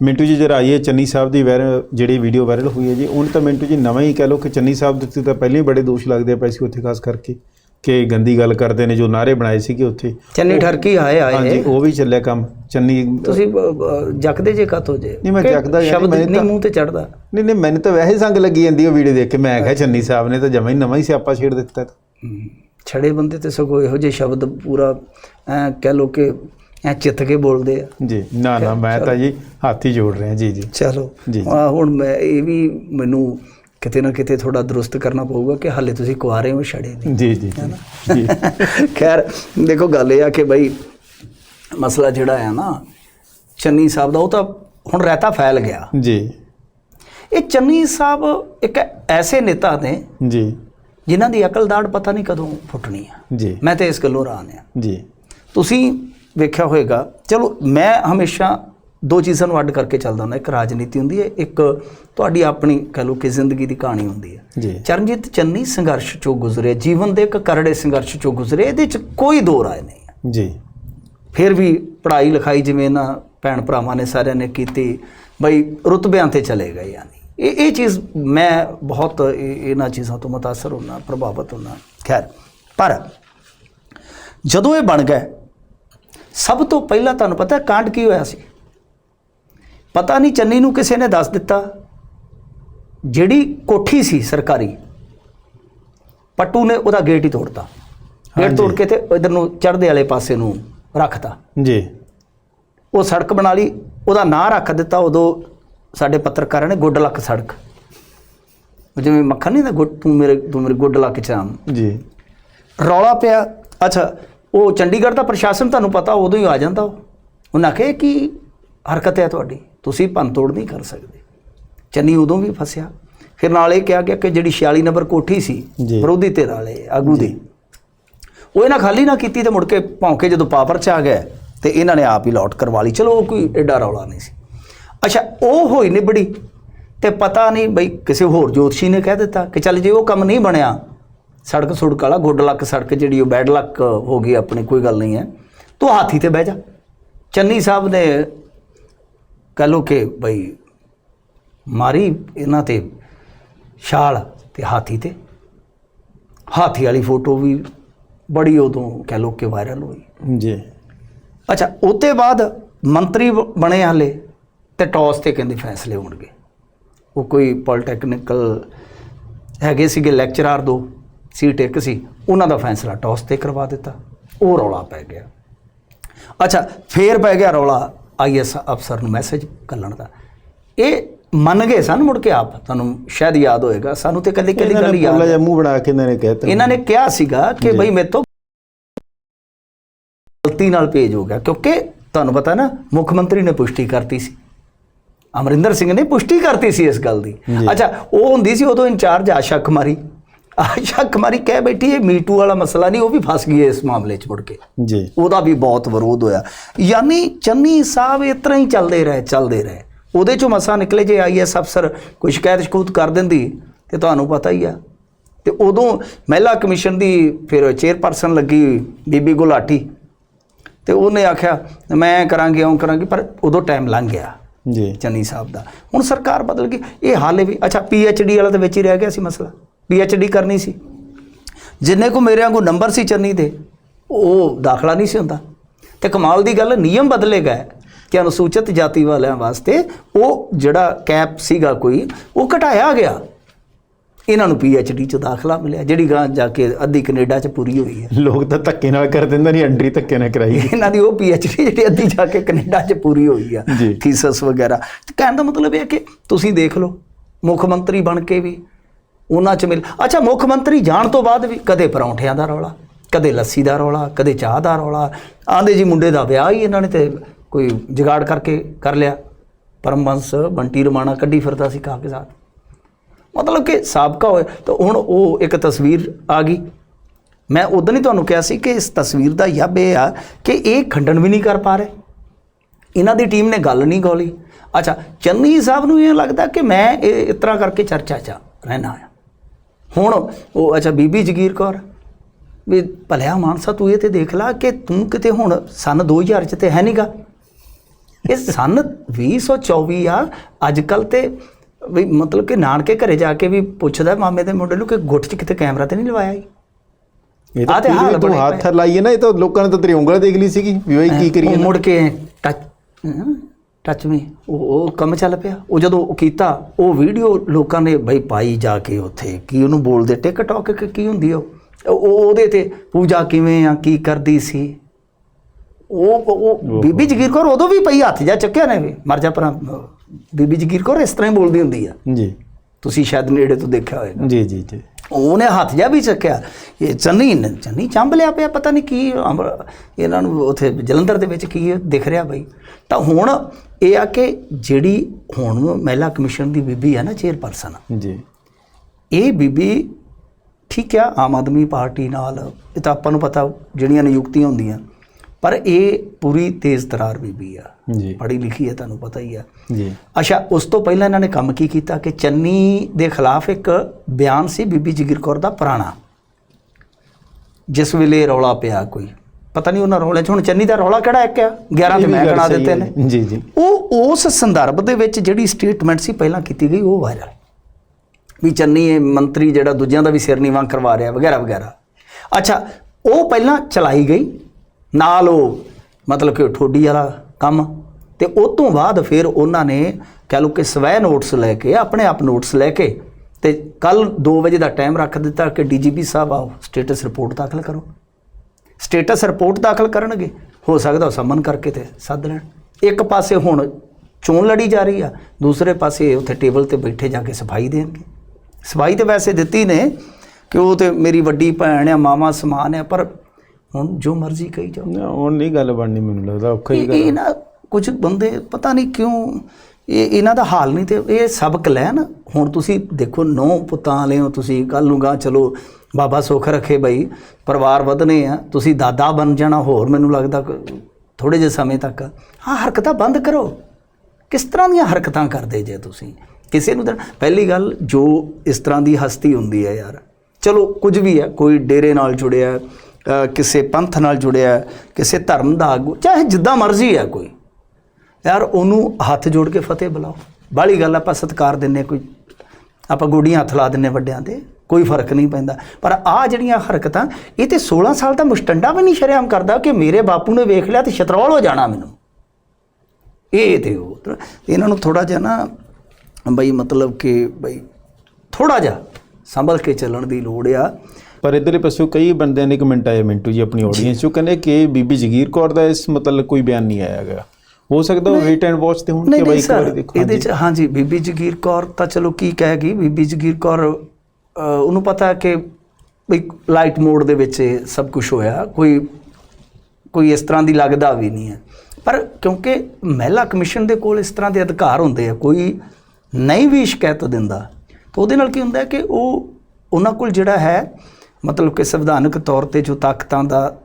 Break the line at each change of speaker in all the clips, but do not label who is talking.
ਮਿੰਟੂ ਜੀ ਜਰਾ ਆਈਏ ਚੰਨੀ ਸਾਹਿਬ ਦੀ ਵਾਇਰਲ ਜਿਹੜੀ ਵੀਡੀਓ ਵਾਇਰਲ ਹੋਈ ਹੈ ਜੀ ਉਹਨ ਤਾਂ ਮਿੰਟੂ ਜੀ ਨਵਾਂ ਹੀ ਕਹਿ ਲਓ ਕਿ ਚੰਨੀ ਸਾਹਿਬ ਦੇ ਉੱਤੇ ਤਾਂ ਪਹਿਲਾਂ ਹੀ ਬੜੇ ਦੋਸ਼ ਲੱਗਦੇ ਪਏ ਸੀ ਉੱਥੇ ਖਾਸ ਕਰਕੇ ਕਿ ਗੰਦੀ ਗੱਲ ਕਰਦੇ ਨੇ ਜੋ ਨਾਰੇ ਬਣਾਏ ਸੀਗੇ ਉੱਥੇ।
ਚੰਨੀ ਠਰਕੀ ਆਏ
ਹਾਂਜੀ
ਆਏ
ਉਹ ਵੀ ਚੱਲਿਆ ਕੰਮ। ਚੰਨੀ
ਤੁਸੀਂ ਜੱਕਦੇ ਜੇ ਕਾਤੋਂ ਜੇ?
ਨਹੀਂ, ਮੈਂ ਜੱਕਦਾ ਯਾਰ, ਮੈਂ
ਨਹੀਂ ਮੂੰਹ ਤੇ ਚੜਦਾ
ਨਹੀਂ ਨਹੀਂ ਮੈਨੂੰ ਤਾਂ ਵੈਸੇ ਹੀ ਸੰਗ ਲੱਗੀ ਜਾਂਦੀ ਉਹ ਵੀਡੀਓ ਦੇਖ ਕੇ। ਮੈਂ ਕਿਹਾ ਚੰਨੀ ਸਾਹਿਬ ਨੇ ਤਾਂ ਜਮਾਂ ਹੀ ਨਵਾਂ ਹੀ ਸਿਆਪਾ ਛੇੜ ਦਿੱਤਾ ਤਾਂ।
ਛੜੇ ਬੰਦੇ ਤੇ ਸਗੋਂ ਇਹੋ ਜਿਹੇ ਸ਼ਬਦ ਪੂਰਾ ਕਹਿ ਲੋ ਕਿ ਐ ਚਿੱਤ ਕੇ ਬੋਲਦੇ ਆ।
ਜੀ ਨਾ ਨਾ ਮੈਂ ਤਾਂ ਜੀ ਹੱਥ ਹੀ ਜੋੜ ਰਿਹਾ ਜੀ ਜੀ।
ਚਲੋ। ਆ ਹੁਣ ਮੈਂ ਇਹ ਵੀ ਮੈਨੂੰ ਕਿਤੇ ਨਾ ਕਿਤੇ ਥੋੜਾ ਦਰੁਸਤ ਕਰਨਾ ਪਊਗਾ ਕਿ ਹਾਲੇ ਤੁਸੀਂ ਕੁਆਰੇ ਹੋ ਛੜੇ ਨਹੀਂ।
ਜੀ ਜੀ ਜੀ
ਖੈਰ ਦੇਖੋ ਗੱਲ ਇਹ ਆ ਕਿ ਬਈ ਮਸਲਾ ਜਿਹੜਾ ਆ ਨਾ ਚੰਨੀ ਸਾਹਿਬ ਦਾ ਉਹ ਤਾਂ ਹੁਣ ਰਹਿਤਾ ਫੈਲ ਗਿਆ।
ਜੀ।
ਇਹ ਚੰਨੀ ਸਾਹਿਬ ਇੱਕ ਐਸੇ ਨੇਤਾ ਨੇ
ਜੀ।
ਜਿਨ੍ਹਾਂ ਦੀ ਅਕਲ ਦਾੜ ਪਤਾ ਨਹੀਂ ਕਦੋਂ ਫੁੱਟਣੀ ਆ।
ਜੀ।
ਮੈਂ ਤੇ ਇਸ ਗੱਲੋਂ ਹੈਰਾਨ ਆ।
ਜੀ।
ਤੁਸੀਂ ਵੇਖਿਆ ਹੋਵੇਗਾ ਚਲੋ ਮੈਂ ਹਮੇਸ਼ਾ ਦੋ ਚੀਜ਼ਾਂ ਨੂੰ ਅੱਡ ਕਰਕੇ ਚੱਲਦਾ ਹੁੰਦਾ ਇੱਕ ਰਾਜਨੀਤੀ ਹੁੰਦੀ ਹੈ ਇੱਕ ਤੁਹਾਡੀ ਆਪਣੀ ਕਹ ਲਓ ਕਿ ਜ਼ਿੰਦਗੀ ਦੀ ਕਹਾਣੀ ਹੁੰਦੀ ਹੈ
ਜੀ
ਚਰਨਜੀਤ ਚੰਨੀ ਸੰਘਰਸ਼ ਚੋਂ ਗੁਜ਼ਰੇ ਜੀਵਨ ਦੇ ਇੱਕ ਕਰੜੇ ਸੰਘਰਸ਼ ਚੋਂ ਗੁਜ਼ਰੇ ਇਹਦੇ ਚ ਕੋਈ ਦੋ ਰਾਏ ਨਹੀਂ ਹੈ
ਜੀ
ਫਿਰ ਵੀ ਪੜ੍ਹਾਈ ਲਿਖਾਈ ਜਿਵੇਂ ਨਾ ਭੈਣ ਭਰਾਵਾਂ ਨੇ ਸਾਰਿਆਂ ਨੇ ਕੀਤੀ ਬਈ ਰੁਤਬਿਆਂ ਤੇ ਚਲੇ ਗਏ ਯਾਨੀ ਇਹ ਇਹ ਚੀਜ਼ ਮੈਂ ਬਹੁਤ ਇਹ- ਇਹਨਾਂ ਚੀਜ਼ਾਂ ਤੋਂ متاثر ਹੁੰਨਾ ਪ੍ਰਭਾਵਿਤ ਹੁੰਨਾ ਖੈਰ ਪਰ ਜਦੋਂ ਇਹ ਬਣ ਗਏ ਸਭ ਤੋਂ ਪਹਿਲਾਂ ਤੁਹਾਨੂੰ ਪਤਾ ਕਾਂਡ ਕੀ ਹੋਇਆ ਸੀ? ਪਤਾ ਨਹੀਂ ਚੰਨੀ ਨੂੰ ਕਿਸੇ ਨੇ ਦੱਸ ਦਿੱਤਾ। ਜਿਹੜੀ ਕੋਠੀ ਸੀ ਸਰਕਾਰੀ ਪੱਟੂ ਨੇ ਉਹਦਾ ਗੇਟ ਹੀ ਤੋੜਤਾ। ਗੇਟ। ਤੋੜ ਕੇ ਤੇ ਇਧਰ ਨੂੰ ਚੜ੍ਹਦੇ ਵਾਲੇ ਪਾਸੇ ਨੂੰ ਰੱਖਤਾ।
ਜੀ।
ਉਹ ਸੜਕ ਬਣਾ ਲਈ ਉਹਦਾ ਨਾਂ ਰੱਖ ਦਿੱਤਾ। ਉਦੋਂ ਸਾਡੇ ਪੱਤਰਕਾਰਾਂ ਨੇ ਗੁੱਡ ਲੱਕ ਸੜਕ। ਜਿਵੇਂ ਮੱਖਣ ਨਹੀਂ ਦਾ ਗੁੱਡ ਤੂੰ ਮੇਰੇ ਤੂੰ ਮੇਰੇ ਗੁੱਡ ਲੱਕ ਚਾਮ
ਜੀ।
ਰੌਲਾ ਪਿਆ। ਅੱਛਾ ਉਹ ਚੰਡੀਗੜ੍ਹ ਦਾ ਪ੍ਰਸ਼ਾਸਨ ਤੁਹਾਨੂੰ ਪਤਾ ਉਦੋਂ ਹੀ ਆ ਜਾਂਦਾ ਉਹ। ਉਹਨਾਂ ਕਹੇ ਕਿ ਹਰਕਤ ਹੈ ਤੁਹਾਡੀ? ਤੁਸੀਂ ਭੰਨ ਤੋੜ ਨਹੀਂ ਕਰ ਸਕਦੇ। ਚੰਨੀ ਉਦੋਂ ਵੀ ਫਸਿਆ। ਫਿਰ ਨਾਲ ਇਹ ਕਿਹਾ ਗਿਆ ਕਿ ਜਿਹੜੀ 46 ਨੰਬਰ ਕੋਠੀ ਸੀ। ਵਿਰੋਧੀ ਧਿਰ ਵਾਲੇ ਆਗੂ ਦੀ ਉਹ ਇਹਨਾਂ ਖਾਲੀ ਨਾ ਕੀਤੀ ਤੇ ਮੁੜ ਕੇ ਭੌਂਕੇ ਜਦੋਂ ਪਾਵਰ ਚ ਆ ਗਏ ਤੇ ਇਹਨਾਂ ਨੇ ਆਪ ਹੀ ਲੋਟ ਕਰਵਾ ਲਈ। ਚਲੋ ਉਹ ਕੋਈ ਐਡਾ ਰੌਲਾ ਨਹੀਂ ਸੀ। ਅੱਛਾ ਉਹ ਹੋਈ ਨਿਬੜੀ ਤੇ ਪਤਾ ਨਹੀਂ ਬਈ ਕਿਸੇ ਹੋਰ ਜੋਤਸ਼ੀ ਨੇ ਕਹਿ ਦਿੱਤਾ ਕਿ ਚੱਲ ਜੇ ਉਹ ਕੰਮ ਨਹੀਂ ਬਣਿਆ ਸੜਕ ਸੁੜਕ ਵਾਲਾ ਗੁੱਡ ਲੱਕ ਸੜਕ ਜਿਹੜੀ ਉਹ ਬੈਡ ਲੱਕ ਹੋ ਗਈ ਆਪਣੀ ਕੋਈ ਗੱਲ ਨਹੀਂ ਹੈ। ਤੂੰ ਹਾਥੀ ਤੇ ਬਹਿ ਜਾ। ਚੰਨੀ ਸਾਹਿਬ ਨੇ ਕਹ ਲੋ ਕਿ ਬਈ ਮਾਰੀ ਇਹਨਾਂ ਤੇ ਛਾਲ ਤੇ ਹਾਥੀ ਤੇ। ਹਾਥੀ ਵਾਲੀ ਫੋਟੋ ਵੀ ਬੜੀ ਉਦੋਂ ਕਹਿ ਲੋ ਕਿ ਵਾਇਰਲ ਹੋਈ।
ਜੀ।
ਅੱਛਾ ਉਹਤੇ ਬਾਅਦ ਮੰਤਰੀ ਬਣੇ ਹਾਲੇ ਤੇ ਟੌਸ ਤੇ ਕਹਿੰਦੇ ਫੈਸਲੇ ਹੋਣਗੇ। ਉਹ ਕੋਈ ਪੋਲੀਟੈਕਨੀਕਲ ਹੈਗੇ ਸੀਗੇ ਲੈਕਚਰਰ ਦੋ। ਸੀਟ ਇੱਕ ਸੀ ਉਹਨਾਂ ਦਾ ਫੈਸਲਾ ਟੌਸ ਤੇ ਕਰਵਾ ਦਿੱਤਾ ਉਹ ਰੌਲਾ ਪੈ ਗਿਆ। ਅੱਛਾ ਫੇਰ ਪੈ ਗਿਆ ਰੌਲਾ ਆਈਐਸ ਅਫਸਰ ਨੂੰ ਮੈਸੇਜ ਕੱਲਣ ਦਾ। ਇਹ ਮੰਨ ਗਏ ਸਨ ਮੁੜ ਕੇ ਆਪ? ਤੁਹਾਨੂੰ ਸ਼ਾਇਦ ਯਾਦ ਹੋਏਗਾ ਸਾਨੂੰ ਤੇ ਕੱਲੀ ਕੱਲੀ
ਇਹਨਾਂ
ਗੱਲ
ਨੇ
ਯਾਦ ਹੈ।
ਜਿਹਾ ਮੂੰਹ ਬਣਾ ਕੇ ਇਹਨਾਂ ਨੇ ਕਹਿਤਾ
ਇਹਨਾਂ ਨੇ ਕਿਹਾ ਸੀਗਾ ਕਿ। ਬਈ ਮੇਰੇ ਤੋਂ ਗਲਤੀ ਨਾਲ ਪੇਜ ਹੋ ਗਿਆ ਕਿਉਂਕਿ ਤੁਹਾਨੂੰ ਪਤਾ ਨਾ ਮੁੱਖ ਮੰਤਰੀ ਨੇ ਪੁਸ਼ਟੀ ਕਰਤੀ ਸੀ। ਅਮਰਿੰਦਰ ਸਿੰਘ ਨੇ ਪੁਸ਼ਟੀ ਕਰਤੀ ਸੀ ਇਸ ਗੱਲ ਦੀ। ਅੱਛਾ ਉਹ ਹੁੰਦੀ ਸੀ ਉਦੋਂ ਇੰਚਾਰਜ ਆਸ਼ਾ ਕੁਮਾਰੀ। ਆਸ਼ਾ ਕੁਮਾਰੀ ਕਹਿ ਬੈਠੀ ਇਹ ਮੀਟੂ ਵਾਲਾ ਮਸਲਾ ਨਹੀਂ ਉਹ ਵੀ ਫਸ ਗਈ ਇਸ ਮਾਮਲੇ 'ਚ ਮੁੜ ਕੇ।
ਜੀ।
ਉਹਦਾ ਵੀ ਬਹੁਤ ਵਿਰੋਧ ਹੋਇਆ। ਯਾਨੀ ਚੰਨੀ ਸਾਹਿਬ ਇਸ ਤਰ੍ਹਾਂ ਹੀ ਚੱਲਦੇ ਰਹੇ ਚੱਲਦੇ ਰਹੇ। ਉਹਦੇ ਚੋਂ ਮਸਾ ਨਿਕਲੇ ਜੇ ਆਈਐਸ ਅਫਸਰ ਕੋਈ ਸ਼ਿਕਾਇਤ ਸ਼ਿਕੂਤ ਕਰ ਦਿੰਦੀ ਤੇ ਤੁਹਾਨੂੰ ਪਤਾ ਹੀ ਆ। ਤੇ ਉਦੋਂ ਮਹਿਲਾ ਕਮਿਸ਼ਨ ਦੀ ਫਿਰ ਚੇਅਰਪਰਸਨ ਲੱਗੀ ਬੀਬੀ ਗੁਲਾਟੀ। ਤੇ ਉਹਨੇ ਆਖਿਆ ਮੈਂ ਕਰਾਂਗੀ ਉਹ ਕਰਾਂਗੀ ਪਰ ਉਦੋਂ ਟਾਈਮ ਲੰਘ ਗਿਆ
ਜੀ।
ਚੰਨੀ ਸਾਹਿਬ ਦਾ। ਹੁਣ ਸਰਕਾਰ ਬਦਲ ਗਈ। ਇਹ ਹਾਲੇ ਵੀ ਅੱਛਾ ਡੀ ਵਾਲਾ ਤਾਂ ਵਿੱਚ ਹੀ ਰਹਿ ਗਿਆ ਸੀ ਮਸਲਾ। ਡੀ ਕਰਨੀ ਸੀ। ਜਿੰਨੇ ਕੋ ਮੇਰੇ ਵਾਂਗੂ ਨੰਬਰ ਸੀ ਚੰਨੀ ਦੇ ਉਹ ਦਾਖਲਾ ਨਹੀਂ ਸੀ ਹੁੰਦਾ। ਤੇ ਕਮਾਲ ਦੀ ਗੱਲ ਨਿਯਮ ਬਦਲੇ ਗਏ ਕਿ ਅਨੁਸੂਚਿਤ ਜਾਤੀ ਵਾਲਿਆਂ ਵਾਸਤੇ ਉਹ ਜਿਹੜਾ ਕੈਪ ਸੀਗਾ ਕੋਈ ਉਹ ਘਟਾਇਆ ਗਿਆ। ਇਹਨਾਂ ਨੂੰ ਡੀ ਚ ਦਾਖਲਾ ਮਿਲਿਆ ਜਿਹੜੀ ਗਾਂ ਜਾ ਕੇ ਅੱਧੀ ਕੈਨੇਡਾ ਚ ਪੂਰੀ ਹੋਈ ਹੈ।
ਲੋਕ ਤਾਂ ਧੱਕੇ ਨਾਲ ਕਰ ਦਿੰਦੇ ਨਹੀਂ ਅੰਡਰੀ ਧੱਕੇ ਨਾਲ ਕਰਾਈ।
ਇਹਨਾਂ ਦੀ ਉਹ ਪੀਐਚਡੀ ਜਿਹੜੀ ਅੱਧੀ ਜਾ ਕੇ ਕੈਨੇਡਾ 'ਚ ਪੂਰੀ ਹੋਈ ਆ। ਥੀਸਸ ਵਗੈਰਾ। ਕਹਿਣ ਦਾ ਮਤਲਬ ਇਹ ਹੈ ਕਿ ਤੁਸੀਂ ਦੇਖ ਲਓ ਮੁੱਖ ਮੰਤਰੀ ਬਣ ਕੇ ਵੀ ਉਹਨਾਂ 'ਚ ਮਿਲ ਅੱਛਾ, ਮੁੱਖ ਮੰਤਰੀ ਜਾਣ ਤੋਂ ਬਾਅਦ ਵੀ ਕਦੇ ਪਰੌਂਠਿਆਂ ਦਾ ਰੌਲਾ, ਕਦੇ ਲੱਸੀ ਦਾ ਰੌਲਾ, ਕਦੇ ਚਾਹ ਦਾ ਰੌਲਾ। ਆਂਦੇ ਜੀ ਮੁੰਡੇ ਦਾ ਵਿਆਹ ਹੀ ਇਹਨਾਂ ਨੇ ਤੇ ਕੋਈ ਜੁਗਾੜ ਕਰਕੇ ਕਰ ਲਿਆ। ਪਰਮਵੰਸ ਬੰਟੀ ਰਮਾਣਾ ਕੱਢੀ ਫਿਰਦਾ ਸੀ ਕਾਗਜ਼ਾਤ। ਮਤਲਬ ਕਿ ਸਾਬਕਾ ਹੋਏ ਤਾਂ ਹੁਣ ਉਹ ਇੱਕ ਤਸਵੀਰ ਆ ਗਈ। ਮੈਂ ਉਦੋਂ ਹੀ ਤੁਹਾਨੂੰ ਕਿਹਾ ਸੀ ਕਿ ਇਸ ਤਸਵੀਰ ਦਾ ਯੱਬ ਇਹ ਆ ਕਿ ਇਹ ਖੰਡਨ ਵੀ ਨਹੀਂ ਕਰ ਪਾ ਰਹੇ। ਇਹਨਾਂ ਦੀ ਟੀਮ ਨੇ ਗੱਲ ਨਹੀਂ ਗੋਲੀ। ਅੱਛਾ, ਚੰਨੀ ਸਾਹਿਬ ਨੂੰ ਇਹ ਲੱਗਦਾ ਕਿ ਮੈਂ ਇਹ ਇਸ ਤਰ੍ਹਾਂ ਕਰਕੇ ਚਰਚਾ 'ਚ ਰਹਿਣਾ ਆ। ਹੁਣ ਉਹ ਅੱਛਾ ਬੀਬੀ ਜਗੀਰ ਕੌਰ ਵੀ ਭਲਿਆ ਮਾਨਸਾ ਤੂੰ ਇਹ ਤੇ ਦੇਖ ਲਾ ਕਿ ਤੂੰ ਕਿਤੇ ਹੁਣ ਸਨ 2000 ਚ ਤੇ ਹੈ ਨਹੀਂਗਾ ਇਹ ਸਨ 2024 ਆ ਅੱਜ ਕੱਲ ਤੇ ਵੀ ਮਤਲਬ ਕਿ ਨਾਨਕੇ ਘਰੇ ਜਾ ਕੇ ਵੀ ਪੁੱਛਦਾ ਮਾਮੇ ਦੇ ਮੁੰਡੇ ਨੂੰ ਕਿ ਗੁੱਟ 'ਚ ਕਿਤੇ ਕੈਮਰਾ ਤੇ ਨਹੀਂ ਲਵਾਇਆ ਜੀ।
ਇਹ ਤਾਂ
ਹਾਲ
ਤੂੰ ਹੱਥ ਲਾਈਏ ਨਾ ਇਹ ਤਾਂ ਲੋਕਾਂ ਨੇ ਤਾਂ ਤੇਰੀ ਉਂਗਲਾਂ ਦੇਖ ਲਈ ਸੀਗੀ ਵੀ ਓਏ ਕੀ ਕਰੀਏ
ਉਹ ਮੁੜ ਕੇ ਟੱਚ ਟੱਚ ਮੀ ਉਹ ਉਹ ਕੰਮ ਚੱਲ ਪਿਆ। ਉਹ ਜਦੋਂ ਉਹ ਕੀਤਾ ਉਹ ਵੀਡੀਓ ਲੋਕਾਂ ਨੇ ਬਈ ਪਾਈ ਜਾ ਕੇ ਉੱਥੇ। ਕੀ ਉਹਨੂੰ ਬੋਲਦੇ? ਟਿਕਟੌਕ ਕਿ ਕੀ ਹੁੰਦੀ ਉਹ? ਉਹ- ਉਹਦੇ ਤੇ ਪੂਜਾ ਕਿਵੇਂ ਆ ਕੀ ਕਰਦੀ ਸੀ? ਉਹ ਉਹ ਬੀਬੀ ਜਗੀਰ ਕੌਰ ਉਦੋਂ ਵੀ ਪਈ ਹੱਥ ਜਾ ਚੱਕਿਆ ਨੇ ਵੀ। ਮਰ ਜਾ ਪਰਾਂ ਬੀਬੀ ਜਗੀਰ ਕੌਰ ਇਸ ਤਰ੍ਹਾਂ ਹੀ ਬੋਲਦੀ ਹੁੰਦੀ ਆ।
ਜੀ।
ਤੁਸੀਂ ਸ਼ਾਇਦ ਨੇੜੇ ਤੋਂ ਦੇਖਿਆ ਹੋਵੇਗਾ
ਜੀ ਜੀ ਜੀ।
ਉਹਨੇ ਹੱਥ ਜਾ ਵੀ ਚੱਕਿਆ। ਇਹ ਚੰਨੀ ਚੰਨੀ ਚੰਬ ਲਿਆ ਪਿਆ ਪਤਾ ਨਹੀਂ ਕੀ ਇਹਨਾਂ ਨੂੰ ਉਥੇ ਜਲੰਧਰ ਦੇ ਵਿੱਚ ਕੀ ਦਿਖ ਰਿਹਾ ਬਈ। ਤਾਂ ਹੁਣ ਇਹ ਆ ਕਿ ਜਿਹੜੀ ਹੁਣ ਮਹਿਲਾ ਕਮਿਸ਼ਨ ਦੀ ਬੀਬੀ ਆ ਨਾ ਚੇਅਰਪਰਸਨ
ਜੀ।
ਇਹ ਬੀਬੀ ਠੀਕ ਆ ਆਮ ਆਦਮੀ ਪਾਰਟੀ ਨਾਲ ਇਹ ਤਾਂ ਆਪਾਂ ਨੂੰ ਪਤਾ ਜਿਹੜੀਆਂ ਨਿਯੁਕਤੀਆਂ ਹੁੰਦੀਆਂ ਪਰ ਇਹ ਪੂਰੀ ਤੇਜ਼ ਤਰਾਰ ਬੀਬੀ ਆ।
ਜੀ।
ਪੜ੍ਹੀ ਲਿਖੀ ਹੈ ਤੁਹਾਨੂੰ ਪਤਾ ਹੀ ਆ।
ਜੀ।
ਅੱਛਾ ਉਸ ਤੋਂ ਪਹਿਲਾਂ ਇਹਨਾਂ ਨੇ ਕੰਮ ਕੀ ਕੀਤਾ ਕਿ ਚੰਨੀ ਦੇ ਖਿਲਾਫ ਇੱਕ ਬਿਆਨ ਸੀ ਬੀਬੀ ਜਗੀਰ ਕੌਰ ਦਾ ਪੁਰਾਣਾ ਜਿਸ ਵੇਲੇ ਰੌਲਾ ਪਿਆ ਕੋਈ। ਪਤਾ ਨਹੀਂ ਉਹਨਾਂ ਰੌਲੇ 'ਚ ਹੁਣ ਚੰਨੀ ਦਾ ਰੌਲਾ ਕਿਹੜਾ ਇੱਕ ਆ? 11 ਤੇ ਮੈਂ ਗਣਾ ਦਿੱਤੇ ਨੇ।
ਜੀ। ਜੀ
ਉਹ ਉਸ ਸੰਦਰਭ ਦੇ ਵਿੱਚ ਜਿਹੜੀ ਸਟੇਟਮੈਂਟ ਸੀ ਪਹਿਲਾਂ ਕੀਤੀ ਗਈ ਉਹ ਵਾਇਰਲ ਵੀ ਚੰਨੀ ਇਹ ਮੰਤਰੀ ਜਿਹੜਾ ਦੂਜਿਆਂ ਦਾ ਵੀ ਸਿਰ ਨੀਵਾਂ ਕਰਵਾ ਰਿਹਾ ਵਗੈਰਾ ਵਗੈਰਾ। ਅੱਛਾ ਉਹ ਪਹਿਲਾਂ ਚਲਾਈ ਗਈ। ਨਾਲ ਉਹ ਮਤਲਬ ਕਿ ਠੋਡੀ ਵਾਲਾ ਕੰਮ। ਤੇ ਉਹ ਤੋਂ ਬਾਅਦ ਫਿਰ ਉਹਨਾਂ ਨੇ ਕਹਿ ਲਓ ਕਿ ਸਵੈ ਨੋਟਸ ਲੈ ਕੇ ਆਪਣੇ ਆਪ ਨੋਟਸ ਲੈ ਕੇ ਤੇ ਕੱਲ 2 ਵਜੇ ਦਾ ਟਾਈਮ ਰੱਖ ਦਿੱਤਾ ਕਿ ਡੀਜੀਪੀ ਸਾਹਿਬ ਆਓ ਸਟੇਟਸ ਰਿਪੋਰਟ ਦਾਖਲ ਕਰੋ। ਸਟੇਟਸ ਰਿਪੋਰਟ ਦਾਖਲ ਕਰਨਗੇ। ਹੋ ਸਕਦਾ ਉਹ ਸੰਮਨ ਕਰਕੇ ਤੇ ਸੱਦ ਲੈਣ। ਇੱਕ ਪਾਸੇ ਹੁਣ ਚੋਣ ਲੜੀ ਜਾ ਰਹੀ ਆ ਦੂਸਰੇ ਪਾਸੇ ਉੱਥੇ ਟੇਬਲ ਤੇ ਬੈਠੇ ਜਾ ਕੇ ਸਫ਼ਾਈ ਦੇਣਗੇ। ਸਫ਼ਾਈ ਤੇ ਵੈਸੇ ਦਿੱਤੀ ਨੇ ਕਿ ਉਹ ਤੇ ਮੇਰੀ ਵੱਡੀ ਭੈਣ ਆ ਮਾਮਾ ਸਮਾਨ ਆ ਪਰ ਹੁਣ ਜੋ ਮਰਜ਼ੀ ਕਹੀ ਜਾਓ।
ਹੁਣ ਨਹੀਂ ਗੱਲ ਬਣਨੀ ਮੈਨੂੰ ਲੱਗਦਾ ਔਖਾ ਹੀ
ਇਹ
ਗੱਲ
ਇਹ ਨਾ ਕੁਝ ਬੰਦੇ ਪਤਾ ਨਹੀਂ ਕਿਉਂ ਇਹ ਇਹਨਾਂ ਦਾ ਹਾਲ ਨਹੀਂ ਤੇ ਇਹ ਸਬਕ ਲੈਣ। ਹੁਣ ਤੁਸੀਂ ਦੇਖੋ ਨੌ ਪੁੱਤਾਂ ਵਾਲੇ ਹੋ, ਤੁਸੀਂ ਕੱਲ ਨੂੰ ਗਾ ਚਲੋ ਬਾਬਾ ਸੁੱਖ ਰੱਖੇ ਬਈ, ਪਰਿਵਾਰ ਵਧਨੇ ਆ, ਤੁਸੀਂ ਦਾਦਾ ਬਣ ਜਾਣਾ, ਹੋਰ ਮੈਨੂੰ ਲੱਗਦਾ ਥੋੜੇ ਜਿਹੇ ਸਮੇਂ ਤੱਕ। ਹਾਂ, ਹਰਕਤਾਂ ਬੰਦ ਕਰੋ। ਕਿਸ ਤਰ੍ਹਾਂ ਦੀਆਂ ਹਰਕਤਾਂ ਕਰਦੇ ਜੇ ਤੁਸੀਂ? ਕਿਸੇ ਨੂੰ ਤਾਂ ਪਹਿਲੀ ਗੱਲ ਜੋ ਇਸ ਤਰ੍ਹਾਂ ਦੀ ਹਸਤੀ ਹੁੰਦੀ ਹੈ ਯਾਰ। ਚਲੋ, ਕੁਝ ਵੀ ਹੈ, ਕੋਈ ਡੇਰੇ ਨਾਲ ਜੁੜਿਆ ਕਿਸੇ ਪੰਥ ਨਾਲ ਜੁੜਿਆ, ਕਿਸੇ ਧਰਮ ਦਾ ਆਗੂ, ਚਾਹੇ ਜਿੱਦਾਂ ਮਰਜ਼ੀ ਹੈ ਕੋਈ। ਯਾਰ ਉਹਨੂੰ ਹੱਥ ਜੋੜ ਕੇ ਫਤਿਹ ਬੁਲਾਓ। ਬਾਹਲੀ ਗੱਲ ਆਪਾਂ ਸਤਿਕਾਰ ਦਿੰਨੇ ਕੋਈ। ਆਪਾਂ ਗੋਡੀਆਂ ਹੱਥ ਲਾ ਦਿੰਨੇ ਵੱਡਿਆਂ ਤੇ ਕੋਈ ਫ਼ਰਕ ਨਹੀਂ ਪੈਂਦਾ। ਪਰ ਆ ਜਿਹੜੀਆਂ ਹਰਕਤਾਂ ਇਹ ਤੇ 16 ਸਾਲ ਦਾ ਮੁਸ਼ਟੰਡਾ ਵੀ ਨਹੀਂ ਸ਼ਰੇਆਮ ਕਰਦਾ ਕਿ ਮੇਰੇ ਬਾਪੂ ਨੇ ਵੇਖ ਲਿਆ ਤੇ ਛਤਰੌਲ ਹੋ ਜਾਣਾ ਮੈਨੂੰ। ਇਹ ਤੇ ਉਹ ਇਹਨਾਂ ਨੂੰ ਥੋੜਾ ਜਿਹਾ ਨਾ ਬਈ ਮਤਲਬ ਕਿ ਬਈ ਥੋੜਾ ਜਿਹਾ ਸੰਭਲ ਕੇ ਚੱਲਣ ਦੀ ਲੋੜ ਆ।
ਪਰ ਇਧਰਲੇ ਪਾਸਿਓਂ ਕਈ ਬੰਦਿਆਂ ਨੇ ਕਮੈਂਟ ਆਏ ਮਿੰਟੂ ਜੀ ਆਪਣੀ ਆਡੀਅנס ਚੋਂ ਕਹਿੰਦੇ ਕਿ ਬੀਬੀ ਜਗੀਰ ਕੌਰ ਦਾ ਇਸ ਮਤਲਬ ਕੋਈ ਬਿਆਨ ਨਹੀਂ ਆਇਆ ਹੈਗਾ। ਹੋ ਸਕਦਾ ਉਹ ਵੇਟ ਐਂਡ ਵਾਚ ਤੇ ਹੁਣ ਕਿ ਬਾਈ ਇੱਕ ਵਾਰੀ ਦੇਖੋ
ਇਹਦੇ ਚ ਹਾਂਜੀ ਬੀਬੀ ਜਗੀਰ ਕੌਰ ਤਾਂ ਚਲੋ ਕੀ ਕਹੇਗੀ ਬੀਬੀ ਜਗੀਰ ਕੌਰ ਉਹਨੂੰ ਪਤਾ ਹੈ ਕਿ ਵੀ ਲਾਈਟ ਮੋਡ ਦੇ ਵਿੱਚ ਸਭ ਕੁਝ ਹੋਇਆ ਕੋਈ ਕੋਈ ਇਸ ਤਰ੍ਹਾਂ ਦੀ ਲੱਗਦਾ ਵੀ ਨਹੀਂ ਹੈ। ਪਰ ਕਿਉਂਕਿ ਮਹਿਲਾ ਕਮਿਸ਼ਨ ਦੇ ਕੋਲ ਇਸ ਤਰ੍ਹਾਂ ਦੇ ਅਧਿਕਾਰ ਹੁੰਦੇ ਆ ਕੋਈ ਨਹੀਂ ਵੀ ਸ਼ਿਕਾਇਤ ਦਿੰਦਾ ਤਾਂ ਉਹਦੇ ਨਾਲ ਕੀ ਹੁੰਦਾ ਹੈ ਕਿ ਉਹ ਉਹਨਾਂ ਕੋਲ ਜਿਹੜਾ ਹੈ ਮਤਲਬ ਕਿ ਸੰਵਿਧਾਨਕ ਤੌਰ ਤੇ ਜੋ ਤਾਕਤਾਂ ਦਾ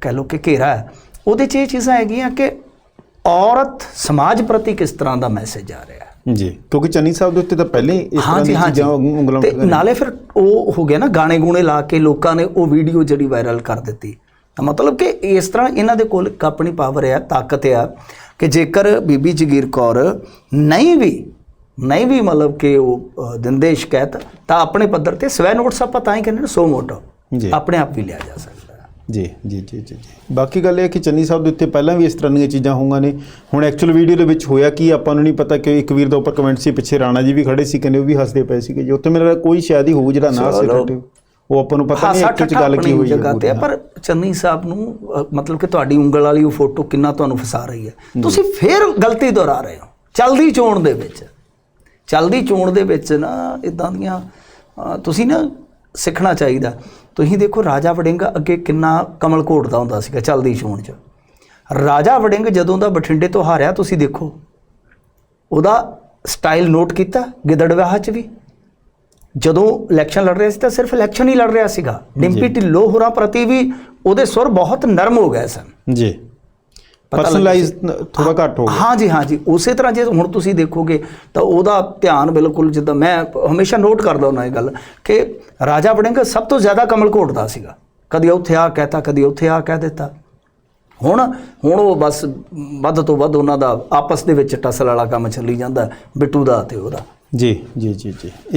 ਕਹਿ ਲਓ ਕਿ ਘੇਰਾ ਹੈ ਉਹਦੇ 'ਚ ਇਹ ਚੀਜ਼ਾਂ ਹੈਗੀਆਂ ਕਿ ਔਰਤ ਸਮਾਜ ਪ੍ਰਤੀ ਕਿਸ ਤਰ੍ਹਾਂ ਦਾ ਮੈਸੇਜ ਆ ਰਿਹਾ ਹੈ?
ਜੀ ਕਿਉਂਕਿ ਚੰਨੀ ਸਾਹਿਬ ਦੇ ਉੱਤੇ ਤਾਂ ਪਹਿਲੇ ਹੀ ਇਸ ਤਰ੍ਹਾਂ
ਹਾਂਜੀ
ਚੀਜ਼ਾਂ ਉਂਗ- ਉਂਗਲਾਂ
ਤੇ। ਨਾਲੇ ਫਿਰ ਉਹ ਹੋ ਗਿਆ ਨਾ ਗਾਣੇ ਗੂਣੇ ਲਾ ਕੇ ਲੋਕਾਂ ਨੇ ਉਹ ਵੀਡੀਓ ਜਿਹੜੀ ਵਾਇਰਲ ਕਰ ਦਿੱਤੀ। ਤਾਂ ਮਤਲਬ ਕਿ ਇਸ ਤਰ੍ਹਾਂ ਇਹਨਾਂ ਦੇ ਕੋਲ ਇੱਕ ਆਪਣੀ ਪਾਵਰ ਹੈ ਤਾਕਤ ਆ ਕਿ ਜੇਕਰ ਬੀਬੀ ਜਗੀਰ ਕੌਰ ਨਹੀਂ ਵੀ ਨਹੀਂ ਵੀ ਮਤਲਬ ਕਿ ਉਹ ਦਿੰਦੇ ਸ਼ਿਕਾਇਤ ਤਾਂ ਆਪਣੇ ਪੱਧਰ ਤੇ ਸਵੈ ਨੋਟਸ ਆਪਾਂ ਤਾਂ ਹੀ ਕਹਿੰਦੇ ਨੇ ਸੋ ਮੋਟੋ
ਜੀ।
ਆਪਣੇ ਆਪ ਵੀ ਲਿਆ ਜਾ ਸਕਦਾ। ਹੈ
ਜੀ ਜੀ ਜੀ ਜੀ ਜੀ। ਬਾਕੀ ਗੱਲ ਇਹ ਹੈ ਕਿ ਚੰਨੀ ਸਾਹਿਬ ਦੇ ਉੱਤੇ ਪਹਿਲਾਂ ਵੀ ਇਸ ਤਰ੍ਹਾਂ ਦੀਆਂ ਚੀਜ਼ਾਂ ਹੋਈਆਂ ਨੇ। ਹੁਣ ਐਕਚੁਅਲ ਵੀਡੀਓ ਦੇ ਵਿੱਚ ਹੋਇਆ ਕੀ ਆਪਾਂ ਨੂੰ ਨਹੀਂ ਪਤਾ ਕਿ ਇੱਕ ਵੀਰ ਦਾ ਉੱਪਰ ਕਮੈਂਟ ਸੀ ਪਿੱਛੇ ਰਾਣਾ ਜੀ ਵੀ ਖੜੇ ਸੀ ਕਹਿੰਦੇ ਉਹ ਵੀ ਹੱਸਦੇ ਪਏ ਸੀ ਕਿ ਜੀ। ਉੱਥੇ ਮੇਰਾ ਕੋਈ ਸ਼ਾਇਦ ਹੀ ਹੋਊ ਜਿਹੜਾ ਨਾ ਸੀ
ਚਲੋ।
ਉਹ ਆਪਾਂ ਨੂੰ ਪਤਾ ਨਹੀਂ
ਹਾਸਾ
ਐਕਚੁਅਲ ਚ
ਠੱਠਾ
ਗੱਲ ਕੀ
ਆਪਣੀ
ਹੋਈ
ਜਗ੍ਹਾ ਤੇ ਹੈ,
ਹੈ
ਪਰ ਚੰਨੀ ਸਾਹਿਬ ਨੂੰ ਅ, ਮਤਲਬ ਕਿ ਤੁਹਾਡੀ ਉਂਗਲ ਵਾਲੀ ਉਹ ਫੋਟੋ ਕਿੰਨਾ ਤੁਹਾਨੂੰ ਫਸਾ ਰਹੀ ਹੈ। ਤੁਸੀਂ ਫੇਰ ਗਲਤੀ ਦੁਹਰਾ ਰਹੇ ਹੋ। ਚਲਦੀ ਚੋਣ ਦੇ ਵਿੱਚ। ਚਲਦੀ ਚੋਣ ਦੇ ਵਿੱਚ ਨਾ ਇਦਾਂ ਦੀਆਂ ਅ, ਤੁਸੀਂ ਨਾ ਸਿੱਖਣਾ ਚਾਹੀਦਾ। ਤੁਸੀਂ ਦੇਖੋ ਰਾਜਾ ਵੜਿੰਗ ਅੱਗੇ ਕਿੰਨਾ ਕਮਲ ਘੋਟਦਾ ਹੁੰਦਾ ਸੀਗਾ ਚਲਦੀ ਚੋਣ 'ਚ। ਰਾਜਾ ਵੜਿੰਗ ਜਦੋਂ ਦਾ ਬਠਿੰਡੇ ਤੋਂ ਹਾਰਿਆ ਤੁਸੀਂ ਦੇਖੋ ਉਹਦਾ ਸਟਾਈਲ ਨੋਟ ਕੀਤਾ ਗਿੱਦੜਵਾਹਾ 'ਚ ਵੀ। ਜਦੋਂ ਇਲੈਕਸ਼ਨ ਲੜ ਰਿਹਾ ਸੀ ਤਾਂ ਸਿਰਫ ਇਲੈਕਸ਼ਨ ਹੀ ਲੜ ਰਿਹਾ ਸੀਗਾ। ਡਿੰਪੀ ਢਿੱਲੋਂ ਹੋਰਾਂ ਪ੍ਰਤੀ ਵੀ ਉਹਦੇ ਸੁਰ ਬਹੁਤ ਨਰਮ ਹੋ ਗਏ ਸਨ।
ਜੀ। ਪਰਸਨਲਾਈਜ਼ ਥੋੜਾ ਘੱਟ ਹੋ ਗਿਆ।
ਹਾਂ ਜੀ ਹਾਂ ਜੀ ਉਸੇ ਤਰ੍ਹਾਂ ਜੇ ਹੁਣ ਤੁਸੀਂ ਦੇਖੋਗੇ ਤਾਂ ਉਹਦਾ ਧਿਆਨ ਬਿਲਕੁਲ ਜਿੱਦਾਂ ਮੈਂ ਹਮੇਸ਼ਾ ਨੋਟ ਕਰਦਾ ਹੁੰਦਾ ਇਹ ਗੱਲ ਕਿ ਰਾਜਾ ਵੜਿੰਗ ਸਭ ਤੋਂ ਜ਼ਿਆਦਾ ਕਮਲ ਘੋਟਦਾ ਸੀਗਾ। ਕਦੀ ਉੱਥੇ ਆ ਕਹਤਾ ਕਦੀ ਉੱਥੇ ਆ ਕਹਿ ਦਿੱਤਾ। ਹੁਣ ਹੁਣ ਉਹ ਬਸ ਵੱਧ ਤੋਂ ਵੱਧ ਉਹਨਾਂ ਦਾ ਆਪਸ ਦੇ ਵਿੱਚ ਟਸਲ ਵਾਲਾ ਕੰਮ ਚੱਲੀ ਜਾਂਦਾ ਬਿੱਟੂ ਦਾ ਤੇ ਉਹਦਾ।
ਜੀ ਜੀ ਜੀ ਜੀ।